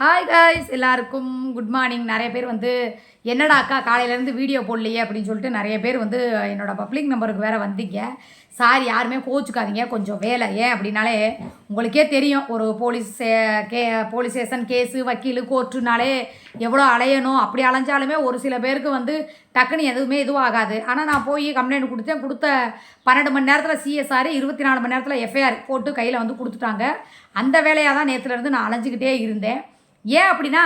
Hi guys எல்லாருக்கும் good morning நிறைய பேர் வந்து என்னடா அக்கா காலையிலேருந்து வீடியோ போடலையே? அப்படின்னு சொல்லிட்டு நிறைய பேர் வந்து என்னோடய பப்ளிக் நம்பருக்கு வேறு வந்தீங்க. சார் யாருமே கோச்சுக்காதீங்க. கொஞ்சம் வேலை ஏன் அப்படின்னாலே உங்களுக்கே தெரியும். ஒரு போலீஸ் கே போலீஸ் ஸ்டேஷன் கேஸு வக்கீலு கோர்ட்டுனாலே எவ்வளோ அலையணும். அப்படி அலைஞ்சாலுமே ஒரு சில பேருக்கு வந்து டக்குன்னு எதுவுமே இதுவும் ஆகாது. ஆனால் நான் போய் கம்ப்ளைண்ட் கொடுத்தேன். கொடுத்த பன்னெண்டு மணி நேரத்தில் சிஎஸ்ஆர் இருபத்தி நாலு மணி நேரத்தில் எஃப்ஐஆர் போட்டு கையில் வந்து கொடுத்துட்டாங்க. அந்த வேலையாக தான் நேற்றுலேருந்து நான் அலைஞ்சிக்கிட்டே இருந்தேன். ஏன் அப்படின்னா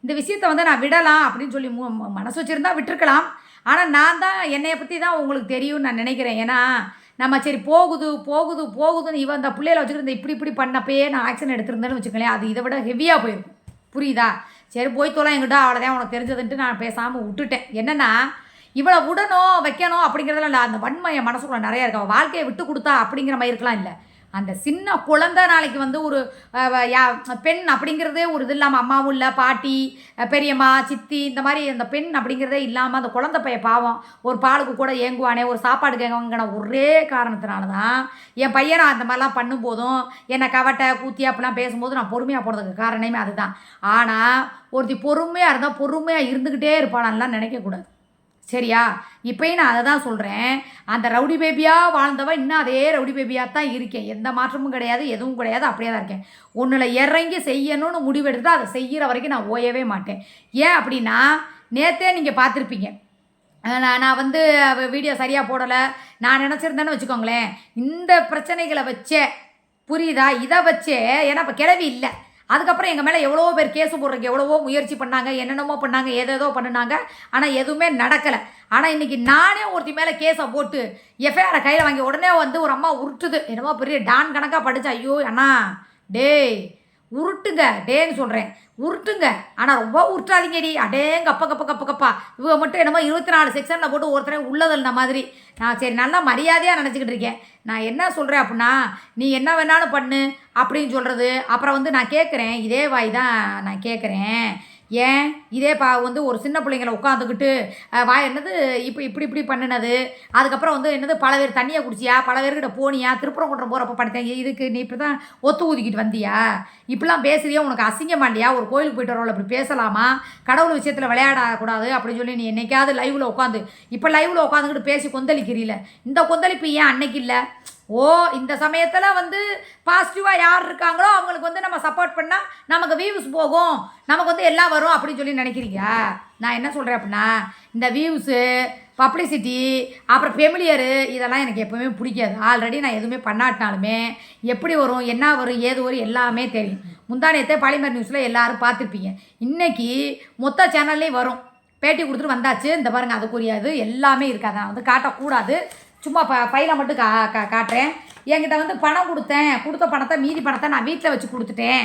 இந்த விஷயத்த வந்து நான் விடலாம் அப்படின்னு சொல்லி மு- மனசு வச்சுருந்தா விட்டுருக்கலாம். ஆனால் நான் தான் என்னைய பற்றி தான் உங்களுக்கு தெரியும்னு நான் நினைக்கிறேன். ஏன்னா நம்ம சரி போகுது போகுது போகுதுன்னு இவன் அந்த பிள்ளையில வச்சுருந்த இப்படி இப்படி பண்ணப்பயே நான் ஆக்ஷன் எடுத்திருந்தேன்னு வச்சுக்கோங்களேன் அது இதை விட ஹெவியாக போயிருக்கும். புரியுதா? சரி போய் தோலாம் எங்கிட்ட அவ்வளோதான் உனக்கு தெரிஞ்சதுன்ட்டு நான் பேசாமல் விட்டுட்டேன். என்னென்னா இவளை விடணும் வைக்கணும் அப்படிங்கிறதுல இல்லை அந்த வன்மை என் மனசுக்குள்ள நிறையா இருக்கு. வாழ்க்கையை விட்டு கொடுத்தா அப்படிங்கிற மாதிரி இருக்கலாம் இல்லை. அந்த சின்ன குழந்தை நாளைக்கு வந்து ஒரு யா பெண் அப்படிங்கிறதே ஒரு இது இல்லாமல் அம்மாவும் இல்லை பாட்டி பெரியம்மா சித்தி இந்த மாதிரி அந்த பெண் அப்படிங்கிறதே இல்லாமல் அந்த குழந்தை பையன் பாவம் ஒரு பாலுக்கு கூட ஏங்குவானே ஒரு சாப்பாடு கேங்கன ஒரே காரணத்தினால தான் என் பையனை அந்த மாதிரிலாம் பண்ணும்போதும் என்னை கவட்டை கூத்தி அப்படிலாம் பேசும்போது நான் பொறுமையாக போகிறதுக்கு காரணமே அதுதான். ஆனால் ஒருத்தி பொறுமையாக இருந்தால் பொறுமையாக இருந்துக்கிட்டே இருப்பாளான்லாம் நினைக்கக்கூடாது. சரியா? இப்போயும் நான் அதை தான் சொல்கிறேன் அந்த ரவுடி பேபியாக வாழ்ந்தவ இன்னும் அதே ரவுடி பேபியாக தான் இருக்கேன். எந்த மாற்றமும் கிடையாது எதுவும் கிடையாது அப்படியே தான் இருக்கேன். ஒன்றில் இறங்கி செய்யணும்னு முடிவெடுத்து அதை செய்கிற வரைக்கும் நான் ஓயவே மாட்டேன். ஏன் அப்படின்னா நேற்றே நீங்கள் பார்த்துருப்பீங்க. நான் நான் வந்து வீடியோ சரியாக போடலை. நான் நினச்சிருந்தேன்னு வச்சுக்கோங்களேன். இந்த பிரச்சனைகளை வச்சே புரியுதா? இதை வச்சே ஏன்னா இப்போ கிளவி இல்லை. அதுக்கப்புறம் எங்கள் மேலே எவ்வளோ பேர் கேஸ் போடுறதுக்கு எவ்வளவோ முயற்சி பண்ணாங்க என்னென்னமோ பண்ணாங்க ஏதேதோ பண்ணினாங்க. ஆனால் எதுவுமே நடக்கலை. ஆனால் இன்றைக்கி நானே ஒருத்தி மேலே கேஸை போட்டு எஃப்ஐஆரை கையில் வாங்கி உடனே வந்து ஒரு அம்மா உருட்டுது. என்னமோ பெரிய டான் கணக்காக படிச்சு ஐயோ அண்ணா டேய் உருட்டுங்க டேன்னு சொல்கிறேன் உருட்டுங்க. ஆனால் ரொம்ப உருட்டாதீங்கடி. அடேங்க கப்ப கப்ப கப்ப கப்பா. இவங்க மட்டும் என்னமோ இருபத்தி நாலு செக்ஷனில் போட்டு ஒருத்தரை உள்ளதல்ன மாதிரி. நான் சரி நல்லா மரியாதையாக நினச்சிக்கிட்டு இருக்கேன். நான் என்ன சொல்கிறேன் அப்படின்னா நீ என்ன வேணாலும் பண்ணு அப்படின்னு சொல்கிறது அப்புறம் வந்து நான் கேட்குறேன் இதே வாய் தான் நான் கேட்குறேன் ஏன்? இதே பா வந்து ஒரு சின்ன பிள்ளைங்களை உட்காந்துக்கிட்டு வா என்னது இப்படி இப்படி இப்படி பண்ணினது. அதுக்கப்புறம் வந்து என்னது பல பேர் தண்ணியை குடிச்சியா? பல பேர்கிட்ட போனியா? திருப்பரங்குன்றம் போகிறப்ப பண்ணிட்டேன். இதுக்கு நீ இப்படி தான் ஒத்து ஊதிக்கிட்டு வந்தியா? இப்படிலாம் பேசுறியா? உனக்கு அசிங்கமா இல்லையா? ஒரு கோயிலுக்கு போயிட்டு வரவள இப்படி பேசலாமா? கடவுள் விஷயத்தில் விளையாடக்கூடாது அப்படின்னு சொல்லி நீ என்னைக்காவது லைவில் உட்காந்து இப்போ லைவில் உட்காந்துக்கிட்டு பேசி கொந்தளிக்கிறீல. இந்த கொந்தளிப்பு ஏன் அன்னைக்கு இல்லை? ஓ இந்த சமயத்தில் வந்து பாசிட்டிவாக யார் இருக்காங்களோ அவங்களுக்கு வந்து நம்ம சப்போர்ட் பண்ணால் நமக்கு வியூஸ் போகும். நமக்கு வந்து எல்லாம் வரும் அப்படின்னு சொல்லி நினைக்கிறீங்க? நான் என்ன சொல்கிறேன் அப்படின்னா இந்த வியூஸு பப்ளிசிட்டி அப்புறம் ஃபெமிலியரு இதெல்லாம் எனக்கு எப்போவுமே பிடிக்காது. ஆல்ரெடி நான் எதுவுமே பண்ணாட்டினாலுமே எப்படி வரும் என்ன வரும் ஏது வரும் எல்லாமே தெரியும். முந்தானியத்தை பாலிமர் நியூஸில் எல்லாரும் பார்த்துருப்பீங்க. இன்னைக்கு மொத்த சேனல்லையும் வரும். பேட்டி கொடுத்துட்டு வந்தாச்சு. இந்த பாருங்கள் அதுக்குரியாது எல்லாமே இருக்காது. நான் வந்து காட்டக்கூடாது. சும்மா ப ஃபைலை மட்டும் கா கா காட்டுறேன். என்கிட்ட வந்து பணம் கொடுத்தேன். கொடுத்த பணத்தை மீதி பணத்தை நான் வீட்டில் வச்சு கொடுத்துட்டேன்.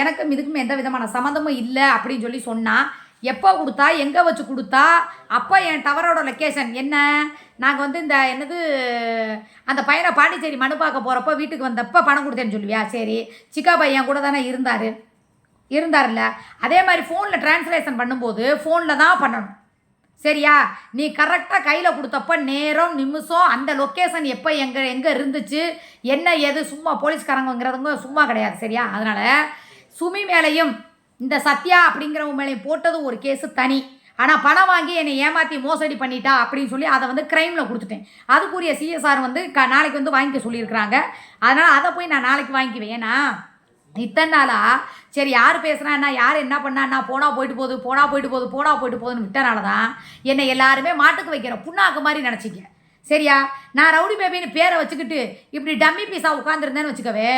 எனக்கும் இதுக்கும் எந்த விதமான சம்மந்தமும் இல்லை அப்படின்னு சொல்லி சொன்னால் எப்போ கொடுத்தா எங்கே வச்சு கொடுத்தா அப்போ என் டவரோட லொக்கேஷன் என்ன? நாங்கள் வந்து இந்த என்னது அந்த பையனை பாண்டிச்சேரி மனு பார்க்க போகிறப்போ வீட்டுக்கு வந்தப்போ பணம் கொடுத்தேன்னு சொல்லுவியா? சரி. சிக்கா பையன் கூட தானே இருந்தார். இருந்தார்ல அதே மாதிரி ஃபோனில் ட்ரான்ஸ்லேஷன் பண்ணும்போது ஃபோனில் தான் பண்ணணும். சரியா? நீ கரெக்டாக கையில் கொடுத்தப்ப நேரம் நிமிஷம் அந்த லொக்கேஷன் எப்போ எங்கே எங்கே இருந்துச்சு என்ன எது சும்மா போலீஸ்காரங்கிறதுங்க சும்மா கிடையாது சரியா? அதனால் சுமி மேலேயும் இந்த சத்யா அப்படிங்கிறவங்க மேலேயும் போட்டது ஒரு கேஸு தனி. ஆனால் பணம் வாங்கி என்னை ஏமாற்றி மோசடி பண்ணிட்டா அப்படின்னு சொல்லி அதை வந்து க்ரைமில் கொடுத்துட்டேன். அதுக்குரிய சிஎஸ்ஆர் வந்து க நாளைக்கு வந்து வாங்கிக்க சொல்லியிருக்கிறாங்க. அதனால் அதை போய் நான் நாளைக்கு வாங்கிக்குவேன். ஏன்னா இத்தனை நாளா சரி யார் பேசுனான்னா யார் என்ன பண்ணான்னா போனா போயிட்டு போகுது போனா போயிட்டு போகுது போனா போயிட்டு போகுதுன்னு விட்டனால தான் என்னை எல்லாருமே மாட்டுக்கு வைக்கிற புண்ணாக்கு மாதிரி நினச்சிக்க. சரியா? நான் ரவுடி பேபின்னு பேரை வச்சுக்கிட்டு இப்படி டம்மி பீஸாக உட்காந்துருந்தேன்னு வச்சுக்கவே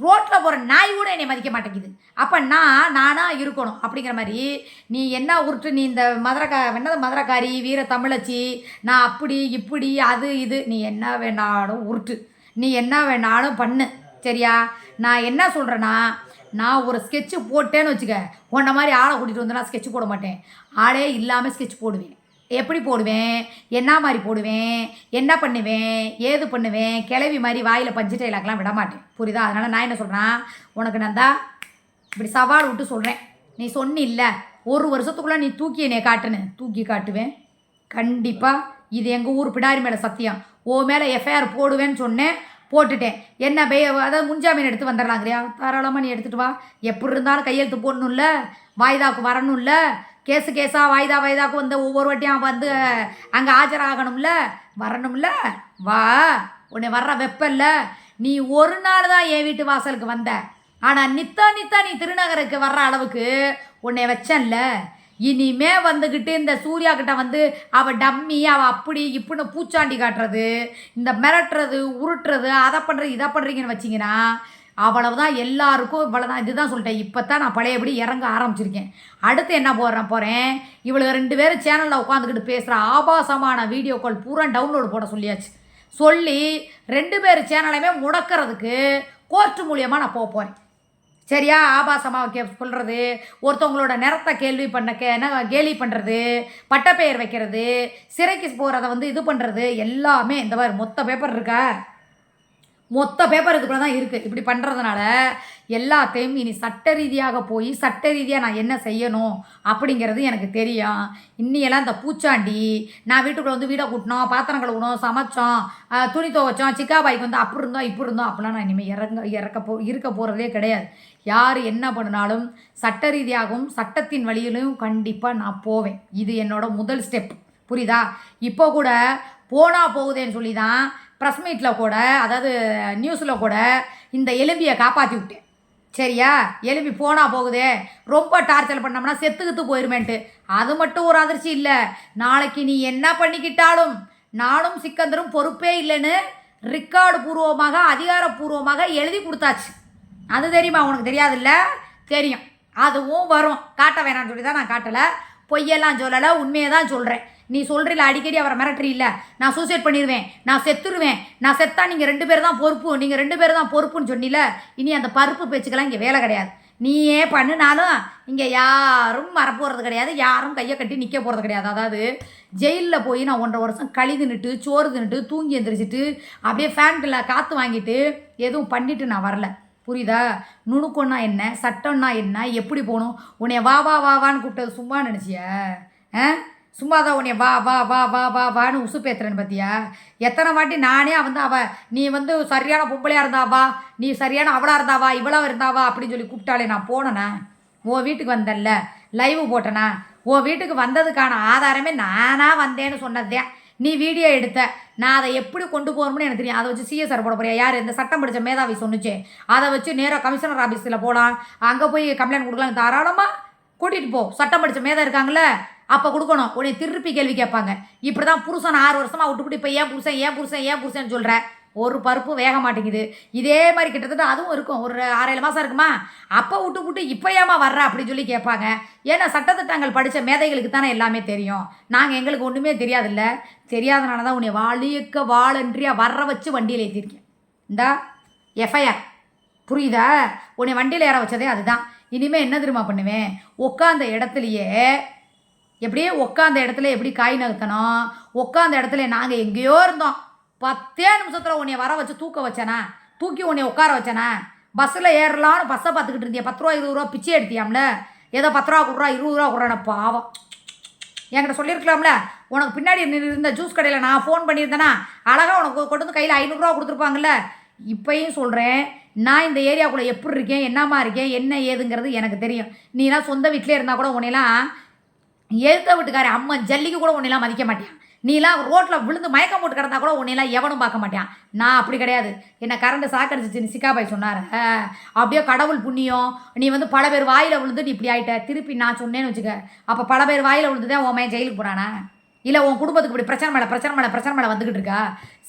ரோட்டில் போகிற நாய் கூட என்னை மதிக்க மாட்டேங்குது. அப்போ நான் நானாக இருக்கணும் அப்படிங்கிற மாதிரி நீ என்ன உருட்டு நீ இந்த மதுரக்கா என்னது மதுரக்காரி வீர தமிழச்சி நான் அப்படி இப்படி அது இது நீ என்ன வேணாலும் உருட்டு. நீ என்ன வேணாலும் பண்ணு. சரியா? நான் என்ன சொல்கிறேன்னா நான் ஒரு ஸ்கெட்சு போட்டேன்னு வச்சுக்க உன்ன மாதிரி ஆளை கூட்டிகிட்டு வந்து நான் ஸ்கெட்ச் போட மாட்டேன். ஆளே இல்லாமல் ஸ்கெட்ச் போடுவேன். எப்படி போடுவேன்? என்ன மாதிரி போடுவேன்? என்ன பண்ணுவேன்? ஏது பண்ணுவேன்? கிளவி மாதிரி வாயில் பஞ்சு டைலாக்லாம் விட மாட்டேன். புரியுதா? அதனால் நான் என்ன சொல்கிறேன் உனக்கு நான் தான் இப்படி சவால் விட்டு சொல்கிறேன் நீ சொன்னில்ல ஒரு வருஷத்துக்குள்ளே நீ தூக்கி என்னை காட்டுன்னு. தூக்கி காட்டுவேன். கண்டிப்பாக இது எங்கள் ஊர் பிடாரி மேலே சத்தியம். ஓ மேலே எஃப்ஐஆர் போடுவேன்னு சொன்னேன். போட்டுட்டேன். என்ன பே அதாவது முன்ஜாமீன் எடுத்து வந்துடலாங்கிறியா? தாராளமாக நீ எடுத்துகிட்டு வா. எப்படி இருந்தாலும் கையெழுத்து போடணும்ல. வாய்தாக்கு வரணும்ல. கேஸு கேஸாக வாய்தா வாய்தாக்கு வந்து ஒவ்வொரு வாட்டியும் வந்து அங்கே ஆஜராகணும்ல. வரணும்ல. வா. உன்னை வர்ற வெப்பல்ல. நீ ஒரு நாள் தான் என் வீட்டு வாசலுக்கு வந்த. ஆனால் நித்தா நித்தா நீ திருநகருக்கு வர்ற அளவுக்கு உன்னை வச்சேன்ல. இனிமே வந்துக்கிட்டு இந்த சூர்யா கிட்ட வந்து அவள் டம்மி அவள் அப்படி இப்படின்னு பூச்சாண்டி காட்டுறது இந்த மிரட்டுறது உருட்டுறது அதை பண்ணுறது இதை பண்ணுறீங்கன்னு வச்சிங்கன்னா அவ்வளவுதான் எல்லாருக்கும் இவ்வளோதான் இதுதான் சொல்லிட்டேன். இப்போ தான் நான் பழையபடி இறங்க ஆரம்பிச்சிருக்கேன். அடுத்து என்ன போடுறேன் போகிறேன் இவளுக்கு ரெண்டு பேரும் சேனலில் உட்காந்துக்கிட்டு பேசுகிற ஆபாசமான வீடியோ கால் பூரா டவுன்லோடு போட சொல்லியாச்சு. சொல்லி ரெண்டு பேர் சேனலையுமே முடக்கிறதுக்கு கோர்ட்டு மூலியமாக நான் போக போகிறேன் சரியா ஆபாசமாக கே சொல்கிறது ஒருத்தவங்களோட நிறத்தை கேள்வி பண்ண கே என்ன கேலி பண்ணுறது பட்டப்பெயர் வைக்கிறது? சிறைக்கு போகிறத வந்து இது பண்ணுறது எல்லாமே இந்த மாதிரி மொத்த பேப்பர் இருக்கா? மொத்த பேப்பர் இதுக்குள்ள தான் இருக்குது இப்படி பண்ணுறதுனால எல்லாத்தையும் இனி சட்ட ரீதியாக போய் சட்ட ரீதியாக நான் என்ன செய்யணும் அப்படிங்கிறது எனக்கு தெரியும். இன்னியெல்லாம் இந்த பூச்சாண்டி நான் வீட்டுக்குள்ளே வந்து வீடை கூட்டினோம் பாத்திரம் கழுவணும் சமைச்சோம் துணி துவைச்சோம் சிக்கா பாய்க்கு வந்து அப்படி இருந்தோம் இப்படி இருந்தோம் அப்படிலாம் நான் இனிமேல் இறங்க இறக்க போ இருக்க போகிறதே கிடையாது. யார் என்ன பண்ணினாலும் சட்ட ரீதியாகவும் சட்டத்தின் வழியிலும் கண்டிப்பாக நான் போவேன். இது என்னோட முதல் ஸ்டெப் புரியுதா? இப்போ கூட போனா போகுதேன்னு சொல்லி தான் ப்ரெஸ் மீட்டில் கூட அதாவது நியூஸில் கூட இந்த எலும்பியை காப்பாற்றி விட்டேன். சரியா? எலும்பி போனால் போகுதே. ரொம்ப டார்ச்சர் பண்ணோம்னா செத்துக்கித்து போயிருமேன்ட்டு. அது மட்டும் ஒரு அதிர்ச்சி இல்லை. நாளைக்கு நீ என்ன பண்ணிக்கிட்டாலும் நானும் சிக்கந்தரும் பொறுப்பே இல்லைன்னு ரிக்கார்டு பூர்வமாக அதிகாரப்பூர்வமாக எழுதி கொடுத்தாச்சு. அது தெரியுமா? உனக்கு தெரியாதுல்ல? தெரியும். அதுவும் வரும். காட்ட வேணாம்னு சொல்லி தான் நான் காட்டலை. பொய்யெல்லாம் சொல்லலை. உண்மையை தான் சொல்கிறேன் நீ சொல்கிறீல அடிக்கடி அவரை மிரட்டுறீல்ல? நான் சூசைட் பண்ணிடுவேன். நான் செத்துருவேன். நான் செத்தா நீங்கள் ரெண்டு பேர் தான் பொறுப்பு. நீங்கள் ரெண்டு பேர் தான் பொறுப்புன்னு சொன்னில இனி அந்த பருப்பு பேச்சுக்கெல்லாம் இங்கே வேலை கிடையாது. நீயே பண்ணினாலும் இங்கே யாரும் மறப்போகிறது கிடையாது. யாரும் கையை கட்டி நிற்க போகிறது கிடையாது. அதாவது ஜெயிலில் போய் நான் ஒன்றரை வருஷம் கழி தின்னுட்டு சோறு தின்னுட்டு தூங்கி எந்திரிச்சிட்டு அப்படியே ஃபேன்ட்டில் காற்று வாங்கிட்டு எதுவும் பண்ணிட்டு நான் வரல. புரியுதா? நுணுக்கம்னா என்ன? சட்டம்னா என்ன? எப்படி போகணும்? உன்னை வா வா வா வான்னு கூப்பிட்டது சும்மா நினச்சிய? ஆ? சும்மா தான் உன்னை வா வா வா வா வா வான்னு உசு பேத்துறேன்னு பார்த்தியா எத்தனை வாட்டி நானே வந்து அவ நீ வந்து சரியான பொம்பளையாக இருந்தாவா நீ சரியான அவளாக இருந்தாவா இவளா இருந்தாவா அப்படின்னு சொல்லி கூப்பிட்டாலே நான் போனேண்ணா உன் வீட்டுக்கு வந்தேன்ல லைவ் போட்டேனா? உன் வீட்டுக்கு வந்ததுக்கான ஆதாரமே நானாக வந்தேன்னு சொன்னதேன் நீ வீடியோ எடுத்த நான் அதை எப்படி கொண்டு போகணும்னு எனக்கு தெரியும். அதை வச்சு சிஎஸ்ஆர் போட போறியா? யார்? இந்த சட்டம் படித்த மேதாவி சொன்னுச்சு. அதை வச்சு நேராக கமிஷனர் ஆஃபீஸில் போகலாம் அங்கே போய் கம்ப்ளைண்ட் கொடுக்கலாம். தாராளமாக கூட்டிகிட்டு போ. சட்டம் படித்த மேதா இருக்காங்களே அப்போ கொடுக்கணும். உடனே திருப்பி கேள்வி கேட்பாங்க. இப்படி தான் புருஷன் ஆறு வருஷமாக விட்டுப்பிட்டு இப்போ ஏன் புருஷன் ஏன் புருஷன் ஏன் புருஷன் சொல்கிற ஒரு பருப்பு வேக மாட்டேங்குது. இதே மாதிரி கிட்டத்தட்ட அதுவும் இருக்கும். ஒரு ஆறேழு மாதம் இருக்குமா? அப்போ விட்டு விட்டு இப்போ ஏமா வர்ற அப்படின்னு சொல்லி கேட்பாங்க. ஏன்னா சட்டத்திட்டங்கள் படித்த மேதைகளுக்கு தானே எல்லாமே தெரியும். நாங்கள் எங்களுக்கு ஒன்றுமே தெரியாதுல்ல. தெரியாதனால தான் உன்னை வாழியக்க வாழன்றியா வர்ற வச்சு வண்டியில் ஏற்றிருக்கேன் இந்தா எஃப்ஐஆர் புரியுதா? உன்னை வண்டியில் ஏற வச்சதே அதுதான். இனிமேல் என்ன தெரியுமா பண்ணுவேன்? உட்காந்த இடத்துலையே எப்படியே உட்காந்த இடத்துல எப்படி காய் நகர்த்தணும்? உட்காந்த இடத்துல நாங்கள் எங்கேயோ இருந்தோம். பத்தே நிமிஷத்தில் உன்னைய வர வச்சு தூக்க வச்சேனா? தூக்கி உன்னைய உட்கார வச்சேனா? பஸ்ஸில் ஏறலாம்னு பஸ்ஸை பார்த்துக்கிட்டு இருந்தியா. பத்து ரூபா இருபது ரூபா பிச்சை எடுத்தியாம்ல? ஏதோ பத்து ரூபா கொடுறா இருபது ரூபா கொடுறான பாவம். என்கிட்ட சொல்லியிருக்கலாம்ல? உனக்கு பின்னாடி இருந்த ஜூஸ் கடையில் நான் ஃபோன் பண்ணியிருந்தேனா அழகாக உனக்கு கொண்டு வந்து கையில் ஐநூறுரூவா கொடுத்துருப்பாங்கல்ல? இப்பையும் சொல்கிறேன் நான் இந்த ஏரியாக்குள்ளே எப்படி இருக்கேன் என்னம்மா இருக்கேன் என்ன ஏதுங்கிறது எனக்கு தெரியும். நீலாம் சொந்த வீட்டிலே இருந்தால் கூட உன்னையெல்லாம் எழுத்த வீட்டுக்காரன் அம்மன் ஜல்லிக்கு கூட உன்னையெல்லாம் மதிக்க மாட்டேன் நீலாம் ரோட்டில் விழுந்து மயக்கம் போட்டு கிடந்தா கூட உன்னையெல்லாம் எவனும் பார்க்க மாட்டான் நான் அப்படி கிடையாது. என்ன கரண்ட்டு சாக்கடிச்சிச்சுன்னு சிக்காபாய் சொன்னார். அப்படியே கடவுள் புண்ணியம். நீ வந்து பல பேர் வாயில் விழுந்து நீ இப்படி ஆயிட்ட. திருப்பி நான் சொன்னேன்னு வச்சுக்க. அப்போ பல பேர் வாயில் விழுந்துதான் உன் மையன் ஜெயிலுக்கு போனானா இல்லை உன் குடும்பத்துக்கு இப்படி பிரச்சனை மேலே பிரச்சனை மேலே பிரச்சனை மேலே வந்துக்கிட்டு இருக்கா?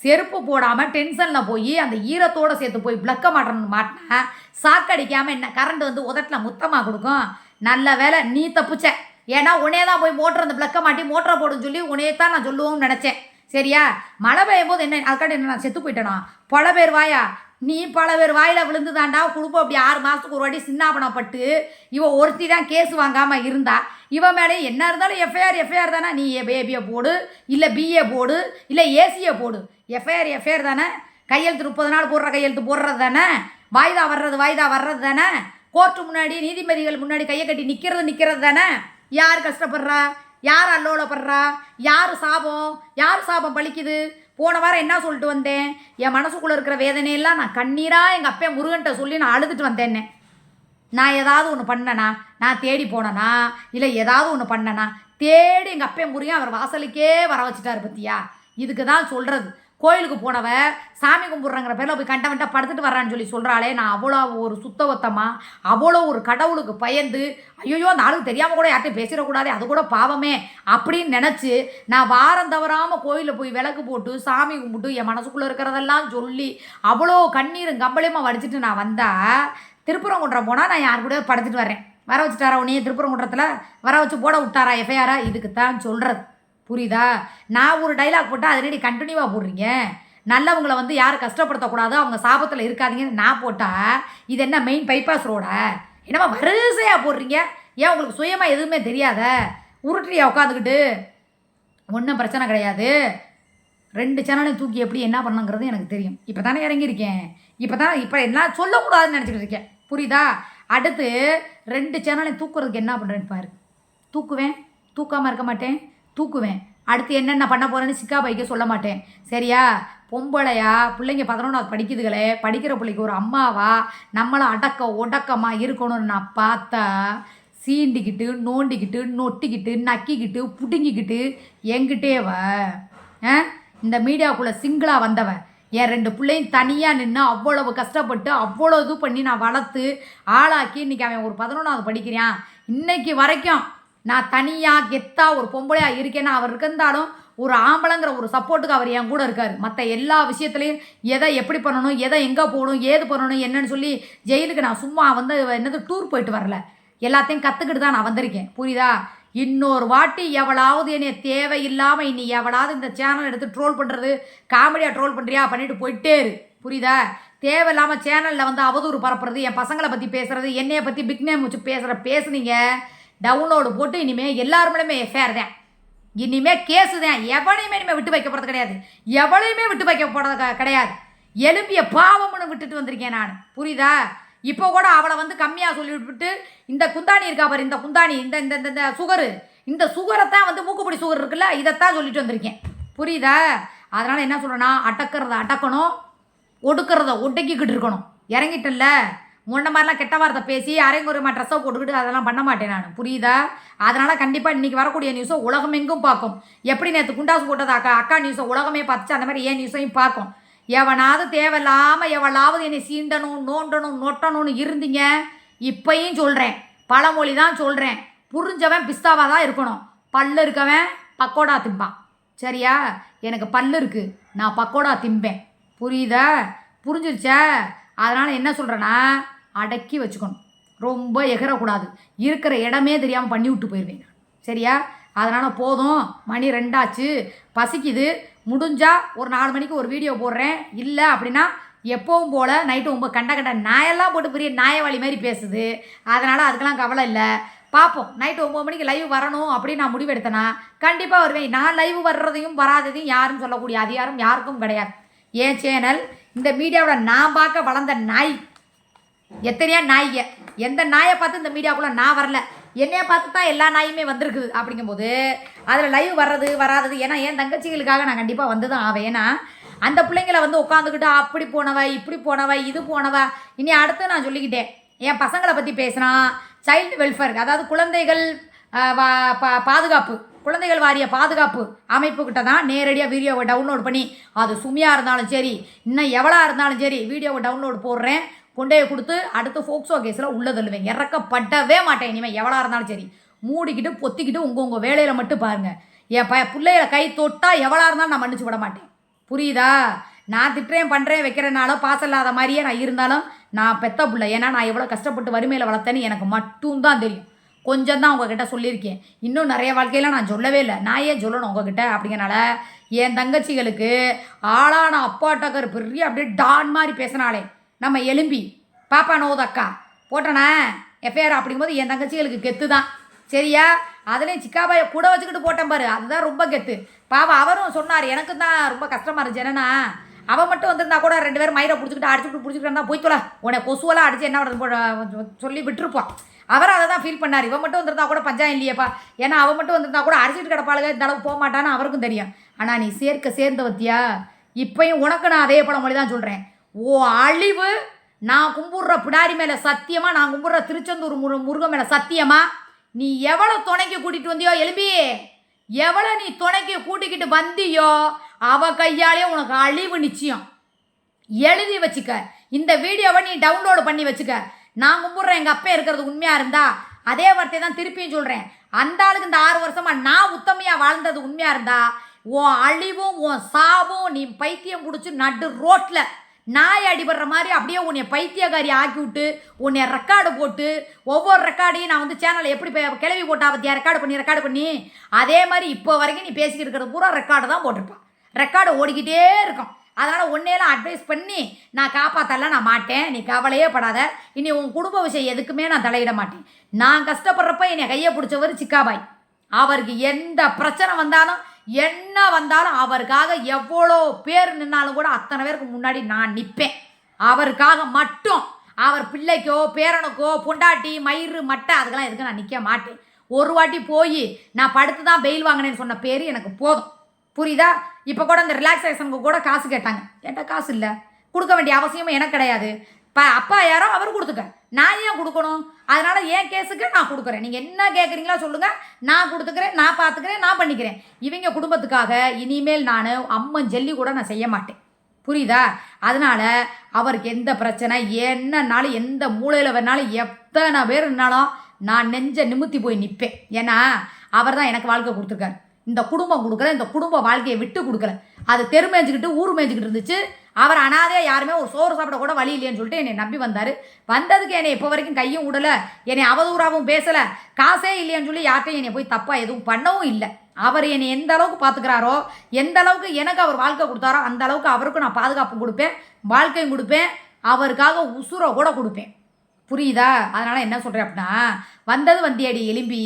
செருப்பு போடாமல் டென்ஷனில் போய் அந்த ஈரத்தோட சேர்த்து போய் பிளக்க மாட்டணும் மாட்டினா சாக்கடிக்காமல் என்ன கரண்ட் வந்து உதட்டில் முத்தமாக கொடுக்கும்? நல்ல வேலை நீ தப்புச்ச. ஏன்னா உன்னே தான் போய் மோட்டர் அந்த பிளக்கை மாட்டி மோட்டரை போடுன்னு சொல்லி உனையே தான் நான் சொல்லுவோம்னு நினச்சேன். சரியா? மழை பெய்யும் போது என்ன அதுக்காண்டி என்ன நான் செத்து போயிட்டேனா? பல பேர் வாயா? நீ பல பேர் வாயில் விழுந்து தாண்டா குடும்பம் அப்படி ஆறு மாதத்துக்கு ஒரு வாட்டி சின்னாபனப்பட்டு இவ ஒருத்தி தான் கேஸ் வாங்காமல் இருந்தா இவன் மேலே என்ன இருந்தாலும் எஃப்ஐஆர் எஃப்ஐஆர் தானே? நீ பேபியை போடு இல்லை பிஏ போடு இல்லை ஏசியை போடு. எஃப்ஐஆர் எஃப்ஐஆர் தானே? கையெழுத்து முப்பது நாள் போடுற கையெழுத்து போடுறது தானே? வாய்தா வர்றது வாய்தா வர்றது தானே? கோர்ட்டு முன்னாடி நீதிபதிகள் முன்னாடி கையை கட்டி நிற்கிறது நிற்கிறது தானே? யார் கஷ்டப்படுறா? யார் அல்லோலப்படுறா? யார் சாபம்? யார் சாபம் பழிக்குது? போன வாரம் என்ன சொல்லிட்டு வந்தேன்? என் மனசுக்குள்ளே இருக்கிற வேதனையெல்லாம் நான் கண்ணீராக எங்கள் அப்பா முருகன்ட்ட சொல்லி நான் அழுதுட்டு வந்தேன்னே. நான் ஏதாவது ஒன்று பண்ணனா? நான் தேடி போனனா? இல்லை ஏதாவது ஒன்று பண்ணனா? தேடி எங்கள் அப்பே முருகன் அவர் வாசலுக்கே வர வச்சுட்டாரு பத்தியா? இதுக்கு தான் சொல்கிறது கோயிலுக்கு போனவ சாமி கும்பிட்றங்கிற பேரில் போய் கண்டவன்ட்ட படுத்துட்டு வர்றான்னு சொல்லி சொல்கிறாளே நான் அவ்வளோ ஒரு சுத்தவத்தமாக அவ்வளோ ஒரு கடவுளுக்கு பயந்து ஐயோ அந்த ஆளுக்கு தெரியாமல் கூட யார்ட்டையும் பேசிடக்கூடாது அது கூட பாவமே அப்படின்னு நினச்சி நான் வாரம் தவறாமல் கோயிலில் போய் விளக்கு போட்டு சாமி கும்பிட்டு என் மனசுக்குள்ளே இருக்கிறதெல்லாம் சொல்லி அவ்வளோ கண்ணீரும் கம்பளியமாக வடிச்சிட்டு நான் வந்தால் திருப்புறங்குன்றம் போனால் நான் யார் கூட படுத்துட்டு வரேன் வர வச்சுட்டாரா உன்னையே திருப்புறங்குன்றத்தில் வர வச்சு போட விட்டாரா எஃப்ஐஆரா? இதுக்கு தான் சொல்கிறது புரியுதா? நான் ஒரு டைலாக் போட்டால் அது ரெடி கண்டினியூவாக போடுறீங்க? நல்லவங்களை வந்து யாரும் கஷ்டப்படுத்தக்கூடாது அவங்க சாபத்தில் இருக்காதீங்கன்னு நான் போட்டால் இது என்ன மெயின் பைபாஸ் ரோடா என்னம்மா வரிசையாக போடுறீங்க? ஏன் உங்களுக்கு சுயமாக எதுவுமே தெரியாத? உருட்டுறியா உட்காந்துக்கிட்டு? ஒன்றும் பிரச்சனை கிடையாது. ரெண்டு சேனலையும் தூக்கி எப்படி என்ன பண்ணுங்கிறது எனக்கு தெரியும். இப்போ தானே இறங்கியிருக்கேன். இப்போ தான் இப்போ என்ன சொல்லக்கூடாதுன்னு நினச்சிக்கிட்டு இருக்கேன். புரியுதா? அடுத்து ரெண்டு சேனலையும் தூக்குறதுக்கு என்ன பண்ணுறேன்னு பாரு. தூக்குவேன். தூக்காமல் இருக்க மாட்டேன். தூக்குவேன். அடுத்து என்னென்ன பண்ண போகிறேன்னு சிக்கா பைக்க சொல்ல மாட்டேன். சரியா? பொம்பளையா பிள்ளைங்க பதினொன்றாவது படிக்குதுகளே படிக்கிற பிள்ளைக்கு ஒரு அம்மாவா? நம்மளை அடக்க ஒடக்கமாக இருக்கணும்னு நான் பார்த்தா சீண்டிக்கிட்டு நோண்டிக்கிட்டு நொட்டிக்கிட்டு நக்கிக்கிட்டு புடுங்கிக்கிட்டு எங்கிட்டேவ இந்த மீடியாவுக்குள்ளே சிங்கிளாக வந்தவ. என் ரெண்டு பிள்ளையும் தனியாக நின்று அவ்வளவு கஷ்டப்பட்டு அவ்வளோ இது பண்ணி நான் வளர்த்து ஆளாக்கி இன்றைக்கி அவன் ஒரு பதினொன்றாவது படிக்கிறான். இன்னைக்கு வரைக்கும் நான் தனியாக கெத்தாக ஒரு பொம்பளையாக இருக்கேன்னா அவர் இருந்தாலும் ஒரு ஆம்பளைங்கிற ஒரு சப்போர்ட்டுக்கு அவர் என் கூட இருக்கார். மற்ற எல்லா விஷயத்துலையும் எதை எப்படி பண்ணணும் எதை எங்கே போகணும் ஏது பண்ணணும் என்னன்னு சொல்லி ஜெயிலுக்கு நான் சும்மா வந்து என்னது டூர் போயிட்டு வரல. எல்லாத்தையும் கற்றுக்கிட்டு தான் நான் வந்திருக்கேன். புரியுதா? இன்னொரு வாட்டி எவளாவது என்னை தேவையில்லாமல் இனி எவளாவது இந்த சேனல் எடுத்து ட்ரோல் பண்ணுறது காமெடியாக ட்ரோல் பண்ணுறியா பண்ணிட்டு போயிட்டே இரு. புரியுதா? தேவையில்லாமல் சேனலில் வந்து அவதூறு பரப்புறது என் பசங்களை பற்றி பேசுகிறது என்னைய பற்றி பிக் நேம் வச்சு பேசுகிற பேசுனீங்க. டவுன்லோடு போட்டு இனிமேல் எல்லாருமே எஃப்ஐஆர் தான். இனிமே கேஸு தான். எவனையுமே இனிமேல் விட்டு வைக்க போகிறது கிடையாது. எவளையுமே விட்டு வைக்க போகிறது க- கிடையாது. எலும்பிய பாவம்னு விட்டுட்டு வந்திருக்கேன் நான். புரியுதா? இப்போ கூட அவளை வந்து கம்மியாக சொல்லிவிட்டு இந்த குந்தாணி இருக்கா பாரு இந்த குந்தாணி இந்த இந்த இந்த- இந்த சுகரு. இந்த சுகரை தான் வந்து மூக்குப்படி சுகர் இருக்குல்ல இதைத்தான் சொல்லிட்டு வந்திருக்கேன். புரியுதா? அதனால் என்ன சொல்கிறேன்னா அடக்கிறத அடக்கணும் ஒடுக்கிறத ஒடுக்கிக்கிட்டு இருக்கணும். இறங்கிட்டல்ல முன்ன மாதிரிலாம் கெட்ட வார்த்தை பேசி அரைங்குறைமா ட்ரெஸ்ஸை போட்டுக்கிட்டு அதெல்லாம் பண்ண மாட்டேன் நான். புரியுதா? அதனால் கண்டிப்பாக இன்றைக்கி வரக்கூடிய நியூஸை உலகமெங்கும் பார்க்கும். எப்படி நேற்று குண்டாசு போட்டது அக்கா? அக்கா நியூஸை உலகமே பார்த்துச்சு. அந்த மாதிரி ஏன் நியூஸையும் பார்க்கும். எவனாவது தேவையில்லாமல் எவளாவது என்னை சீண்டணும் நோண்டணும் நொட்டணும்னு இருந்தீங்க இப்பையும் சொல்கிறேன் பழமொழி தான் சொல்கிறேன் புரிஞ்சவன் பிஸ்தாவாக தான் இருக்கணும். பல்லு இருக்கவன் பக்கோடா திம்பான். சரியா? எனக்கு பல்லு இருக்குது நான் பக்கோடா திம்பேன். புரியுதா? புரிஞ்சிருச்சா? அதனால் என்ன சொல்கிறேன்னா அடக்கி வச்சுக்கணும். ரொம்ப எகரக்கூடாது இருக்கிற இடமே தெரியாமல் பண்ணி விட்டு போயிடுவேன் சரியா? அதனால் போதும். மணி ரெண்டாச்சு. பசிக்குது. முடிஞ்சால் ஒரு நாலு மணிக்கு ஒரு வீடியோ போடுறேன். இல்லை அப்படின்னா எப்பவும் போல் நைட்டு ரொம்ப கண்ட கண்ட நாயெல்லாம் போட்டு பெரிய நாயவாளி மாதிரி பேசுது. அதனால் அதுக்கெல்லாம் கவலை இல்லை. பார்ப்போம் நைட்டு ஒம்பது மணிக்கு லைவ் வரணும் அப்படின்னு நான் முடிவெடுத்தேன்னா கண்டிப்பாக வருவேன். நான் லைவ் வர்றதையும் வராததையும் யாரும் சொல்லக்கூடிய அதிகாரம் யாருக்கும் கிடையாது. என் சேனல் இந்த மீடியாவோட நான் பார்க்க வளர்ந்த நாய். எத்தனையோ நாய்ங்க. எந்த நாயை பார்த்து இந்த மீடியாவுக்குள்ளே நான் வரல? என்னைய பார்த்து தான் எல்லா நாயுமே வந்திருக்குது அப்படிங்கும்போது அதில் லைவ் வர்றது வராதது. ஏன்னா என் தங்கச்சிகளுக்காக நான் கண்டிப்பாக வந்து தான் ஆவேன். ஏன்னா அந்த பிள்ளைங்கள வந்து உட்காந்துக்கிட்டு அப்படி போனவ இப்படி போனவ இது போனவ. இனி அடுத்து நான் சொல்லிக்கிட்டேன். என் பசங்களை பற்றி பேசுகிறான் சைல்டு வெல்ஃபேர் அதாவது குழந்தைகள் பா- பாதுகாப்பு. குழந்தைகள் வாரிய பாதுகாப்பு அமைப்புக்கிட்ட தான் நேரடியாக வீடியோவை டவுன்லோட் பண்ணி அது சுமையாக இருந்தாலும் சரி இன்னும் எவ்வளோ இருந்தாலும் சரி வீடியோவை டவுன்லோட் போடுறேன் கொண்டே கொடுத்து அடுத்து ஃபோக்ஸோ கேஸில் உள்ள தள்ளுவேன். இறக்கப்படவே மாட்டேன் இனிமேல் எவ்வளோ இருந்தாலும் சரி. மூடிக்கிட்டு பொத்திக்கிட்டு உங்கள் உங்கள் வேலையில் மட்டும் பாருங்கள் என் ப பிள்ளைகளை கை தொட்டால் எவ்வளோ இருந்தாலும் நான் மன்னிச்சு விட மாட்டேன். புரியுதா? நான் திட்டுறேன் பண்ணுறேன் வைக்கிறனால பாசம் இல்லாத மாதிரியே நான் இருந்தாலும் நான் பெத்த பிள்ளை. ஏன்னா நான் எவ்வளோ கஷ்டப்பட்டு வறுமையில் வளர்த்தேன்னு எனக்கு மட்டும்தான் தெரியும். கொஞ்சம் தான் உங்ககிட்ட சொல்லியிருக்கேன். இன்னும் நிறைய வாழ்க்கையில் நான் சொல்லவே இல்லை. நான் ஏன் சொல்லணும் உங்ககிட்ட? அப்படிங்கிறனால என் தங்கச்சிகளுக்கு ஆளான அப்பாட்டக்கர் பெரிய அப்படியே டான் மாதிரி பேசினாலே நம்ம எலும்பி. பாப்பா நோதக்கா போட்டனா. எஃப்ஐஆர் அப்படிங்கும்போது என் தங்கச்சிகளுக்கு கெத்து தான். சரியா? அதுலேயும் சிக்காபாயை கூட வச்சுக்கிட்டு போட்டேன் பாரு. அதுதான் ரொம்ப கெத்து. பாவம் அவரும் சொன்னார். எனக்கு தான் ரொம்ப கஷ்டமாக இருந்துச்சு. என்னன்னா அவன் மட்டும் வந்திருந்தா கூட ரெண்டு பேரும் மயிரை பிடிச்சிக்கிட்டு அடிச்சுட்டு பிடிச்சிக்கிட்டு இருந்தா போய் தொலை. உன்னை கொசுவெல்லாம் அடிச்சு என்ன பண்ணுறது சொல்லி விட்டுருப்பான் அவர் அதை தான் ஃபீல் பண்ணார். இவன் மட்டும் வந்திருந்தா கூட பஞ்சாயம் இல்லையேப்பா. ஏன்னா அவன் மட்டும் வந்திருந்தா கூட அடிச்சிட்டு கிடப்பாளுங்க இந்த அளவுக்கு போக மாட்டான்னு அவருக்கும் தெரியும். ஆனால் நீ சேர்க்க சேர்ந்த வத்தியா இப்பயும் உனக்கு நான் அதே பழமொழி தான் சொல்கிறேன் ஓ அழிவு நான் கும்பிட்ற பிடாரி மேலே சத்தியமாக நான் கும்பிட்ற திருச்செந்தூர் முரு முருகன் மேலே சத்தியமாக நீ எவ்வளோ துணைக்கு கூட்டிகிட்டு வந்தியோ எலும்பி? எவ்வளோ நீ துணைக்கு கூட்டிக்கிட்டு வந்தியோ அவ கையாலே உனக்கு அழிவு நிச்சயம். எழுதி வச்சுக்க. இந்த வீடியோவை நீ டவுன்லோடு பண்ணி வச்சுக்க. நான் கும்பிட்றேன் எங்கள் அப்பா இருக்கிறது உண்மையாக இருந்தா? அதே வார்த்தையை தான் திருப்பியும் சொல்கிறேன் அந்த ஆளுக்கு இந்த ஆறு வருஷமாக நான் உத்தமையாக வாழ்ந்தது உண்மையாக இருந்தா? உன் அழிவும் உன் சாவும் நீ பைத்தியம் பிடிச்சி நடு ரோட்டில் நாய் அடிபடுற மாதிரி அப்படியே உன்னை பைத்தியக்காரி ஆக்கி விட்டு உன்னை ரெக்கார்டு போட்டு ஒவ்வொரு ரெக்கார்டையும் நான் வந்து சேனலில் எப்படி கிளவி போட்டா பற்றியா ரெக்கார்டு பண்ணி ரெக்கார்டு பண்ணி அதே மாதிரி இப்போ வரைக்கும் நீ பேசிக்கிட்டு இருக்கிறது பூரா ரெக்கார்டு தான் போட்டிருப்பான் ரெக்கார்டு ஓடிக்கிட்டே இருக்கும். அதனால் ஒன்னேலாம் அட்வைஸ் பண்ணி நான் காப்பாற்றலாம் நான் மாட்டேன். நீ கவலையே படாத. இனி உன் குடும்ப விஷயம் எதுக்குமே நான் தலையிட மாட்டேன். நான் கஷ்டப்படுறப்ப என்னை கையை பிடிச்சவர் சிக்காபாய். அவருக்கு எந்த பிரச்சனை வந்தாலும் என்ன வந்தாலும் அவருக்காக எவ்வளோ பேர் நின்னாலும் கூட அத்தனை பேருக்கு முன்னாடி நான் நிற்பேன் அவருக்காக மட்டும். அவர் பிள்ளைக்கோ பேரனுக்கோ பொண்டாட்டி மயிறு மட்டை அதுக்கெல்லாம் எதுக்கு நான் நிற்க மாட்டேன். ஒரு வாட்டி போய் நான் படுத்து தான் பெயில் வாங்கினேன்னு சொன்ன பேர் எனக்கு போதும். புரியுதா? இப்போ கூட இந்த ரிலாக்ஸேஷனுக்கு கூட காசு கேட்டாங்க. என்கிட்ட காசு இல்லை. கொடுக்க வேண்டிய அவசியமும் எனக்கு கிடையாது. இப்போ அப்பா யாரோ அவர் கொடுத்துக்க நான் ஏன் கொடுக்கணும்? அதனால் என் கேஸுக்கு நான் கொடுக்குறேன். நீங்கள் என்ன கேட்குறீங்களோ சொல்லுங்கள் நான் கொடுத்துக்கிறேன் நான் பார்த்துக்கிறேன் நான் பண்ணிக்கிறேன். இவங்க குடும்பத்துக்காக இனிமேல் நான் அம்மன் ஜெல்லி கூட நான் செய்ய மாட்டேன். புரியுதா? அதனால அவருக்கு எந்த பிரச்சனை என்னன்னாலும் எந்த மூலையில் வேணாலும் எத்தனை பேர் இருந்தாலும் நான் நெஞ்ச நிமித்தி போய் நிற்பேன் ஏன்னா அவர் தான் எனக்கு வாழ்க்கை கொடுத்துருக்காரு. இந்த குடும்பம் கொடுக்கல இந்த குடும்ப வாழ்க்கையை விட்டு கொடுக்கல. அது தெரு மேய்ஞ்சிக்கிட்டு ஊர் மேய்ஞ்சிக்கிட்டு இருந்துச்சு. அவர் அனாதையாக யாருமே ஒரு சோறு சாப்பிட கூட வழி இல்லைன்னு சொல்லிட்டு என்னை நம்பி வந்தார். வந்ததுக்கு என்னை இப்போ வரைக்கும் கையும் விடலை என்னை அவதூறாகவும் பேசலை. காசே இல்லைன்னு சொல்லி யார்கிட்டையும் என்னை போய் தப்பாக எதுவும் பண்ணவும் இல்லை. அவர் என்னை எந்த அளவுக்கு பார்த்துக்கிறாரோ எந்த அளவுக்கு எனக்கு அவர் வாழ்க்கை கொடுத்தாரோ அந்த அளவுக்கு அவருக்கும் நான் பாதுகாப்பு கொடுப்பேன் வாழ்க்கையும் கொடுப்பேன் அவருக்காக உசுரை கூட கொடுப்பேன். புரியுதா? அதனால் என்ன சொல்கிறேன் அப்படின்னா வந்தது வந்தியடி எலும்பி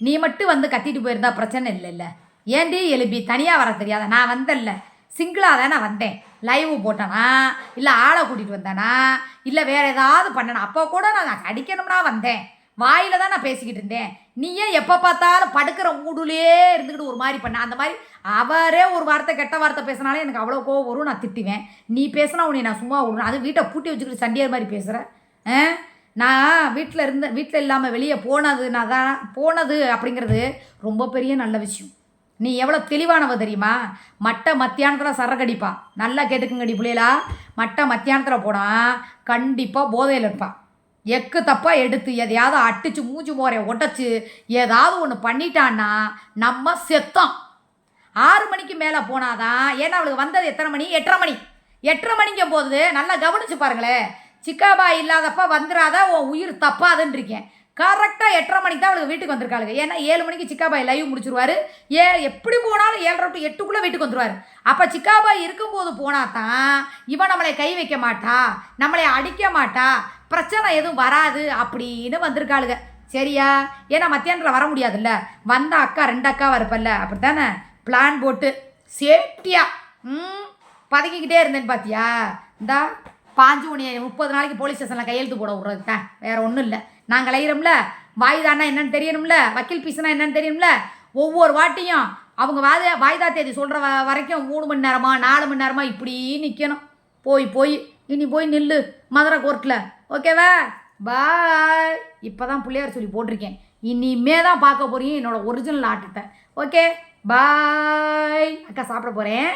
நீ மட்டும் வந்து கத்திட்டு போயிருந்தா பிரச்சனை இல்லைல்ல ஏண்டி எலும்பி தனியாக வர தெரியாத? நான் வந்தேன்ல. சிங்கிளாக தானே வந்தேன். லைவ் போட்டேனா? இல்லை ஆளை கூட்டிகிட்டு வந்தேனா? இல்லை வேறு ஏதாவது பண்ணனா? அப்போ கூட நான் அடிக்கணும்னா வந்தேன். வாயில் தான் நான் பேசிக்கிட்டு இருந்தேன். நீ ஏன் எப்போ பார்த்தாலும் படுக்கிற மூடுலேயே இருந்துக்கிட்டு ஒரு மாதிரி பண்ண? அந்த மாதிரி அவரே ஒரு வார்த்தை கெட்ட வார்த்தை பேசினாலே எனக்கு அவ்வளோ கோவம் வரும். நான் திட்டுவேன். நீ பேசினா உன்னை நான் சும்மா விடுவேன் அது வீட்டை பூட்டி வச்சுக்கிட்டு சண்டியர் மாதிரி பேசுகிறேன் ஆ? நான் வீட்டில் இருந்த வீட்டில் இல்லாமல் வெளியே போனதுனா தான் போனது அப்படிங்கிறது ரொம்ப பெரிய நல்ல விஷயம். நீ எவ்வளோ தெளிவானவ தெரியுமா? மட்டை மத்தியானத்தில் சரக்கடிப்பா. நல்லா கேட்டுக்குங்கடி புள்ளையலா. மட்டை மத்தியானத்தில் போனால் கண்டிப்பாக போதையில் இருப்பான் எக்கு தப்பாக எடுத்து எதையாவது அடிச்சு மூஞ்சி போகிற உடச்சி ஏதாவது ஒன்று பண்ணிட்டான்னா நம்ம செத்தோம். ஆறு மணிக்கு மேலே போனாதான் ஏன்னா அவளுக்கு வந்தது எத்தனை மணி? எட்டரை மணி. எட்டரை மணிக்கும் போது நல்லா கவனிச்சு பாருங்களேன் சிக்காபா இல்லாதப்ப வந்துடாத உன் உயிர் தப்பாதுன்னு இருக்கேன் கரெக்டாக எட்டரை மணிக்கு தான் அவளுக்கு வீட்டுக்கு வந்திருக்காளுங்க. ஏன்னா ஏழு மணிக்கு சிக்காபாய் லைவ் முடிச்சிருவார். ஏ எப்படி போனாலும் ஏழரை டு எட்டுக்குள்ளே வீட்டுக்கு வந்துடுவார் அப்போ சிக்காபாய் இருக்கும்போது போனால் தான் இவன் நம்மளை கை வைக்க மாட்டா நம்மளை அடிக்க மாட்டா பிரச்சனை எதுவும் வராது அப்படின்னு வந்திருக்காளுங்க. சரியா? ஏன்னா மத்தியானத்தில் வர முடியாதுல்ல. வந்த அக்கா ரெண்டு அக்காவாக இருப்பல்ல. அப்படித்தானே? பிளான் போட்டு சேஃப்டியாக ம் பதுக்கிக்கிட்டே இருந்தேன்னு பார்த்தியா இந்தா பாஞ்சு மணி முப்பது நாளைக்கு போலீஸ் ஸ்டேஷனில் கையெழுத்து போட விட்றது தான் ஒன்றும் இல்லை. நாங்கள் அலையிறோம்ல வாய்தானா என்னன்னு தெரியணும்ல வக்கீல் பீஸ்னா என்னன்னு தெரியணும்ல? ஒவ்வொரு வாட்டியும் அவங்க வாத வாய்தா தேதி சொல்கிற வ வரைக்கும் மூணு மணி நேரமா நாலு மணி நேரமா இப்படி நிற்கணும் போய் போய் இனி போய் நில்லு மதுரை கோர்ட்டில் ஓகேவா பாய் இப்போ தான் பிள்ளையார் சொல்லி போட்டிருக்கேன். இனிமே தான் பார்க்க போகிறீங்க என்னோடய ஒரிஜினல் ஆட்டத்தை ஓகே பாய் அக்கா சாப்பிட போகிறேன்